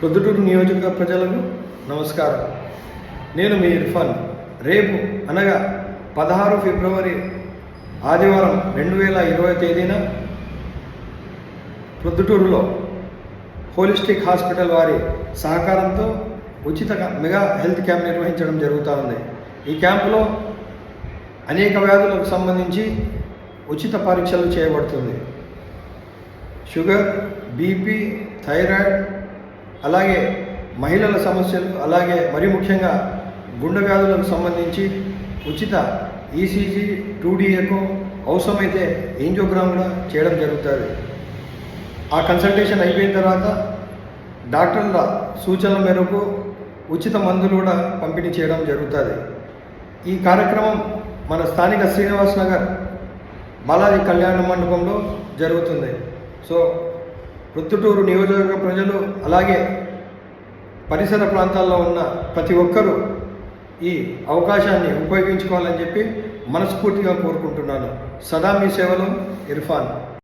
ప్రొద్దుటూరు నియోజక ప్రజలకు నమస్కారం. నేను మీ ఇర్ఫాన్. రేపు అనగా పదహారు ఫిబ్రవరి ఆదివారం రెండు వేల ఇరవై తేదీన ప్రొద్దుటూరులో హోలిస్టిక్ హాస్పిటల్ వారి సహకారంతో ఉచిత మెగా హెల్త్ క్యాంప్ నిర్వహించడం జరుగుతూ ఉంది ఈ క్యాంపులో అనేక వ్యాధులకు సంబంధించి ఉచిత పరీక్షలు చేయబడుతుంది. షుగర్ బీపీ థైరాయిడ్ అలాగే మహిళల సమస్యలు అలాగే మరి ముఖ్యంగా గుండె వ్యాధులకు సంబంధించి ఉచిత ఈసీజీ టూ ఎకో అవసరమైతే ఏంజోగ్రామ్ కూడా చేయడం జరుగుతుంది. ఆ కన్సల్టేషన్ అయిపోయిన తర్వాత డాక్టర్ల సూచనల మేరకు ఉచిత మందులు కూడా పంపిణీ చేయడం జరుగుతుంది. ఈ కార్యక్రమం మన స్థానిక శ్రీనివాస్ నగర్ బాలాజీ కళ్యాణ మండపంలో జరుగుతుంది. సో ప్రొద్దుటూరు నియోజకవర్గ ప్రజలు అలాగే పరిసర ప్రాంతాల్లో ఉన్న ప్రతి ఒక్కరూ ఈ అవకాశాన్ని ఉపయోగించుకోవాలని చెప్పి మనస్ఫూర్తిగా కోరుకుంటున్నాను. సదా మీ సేవలో ఇర్ఫాన్.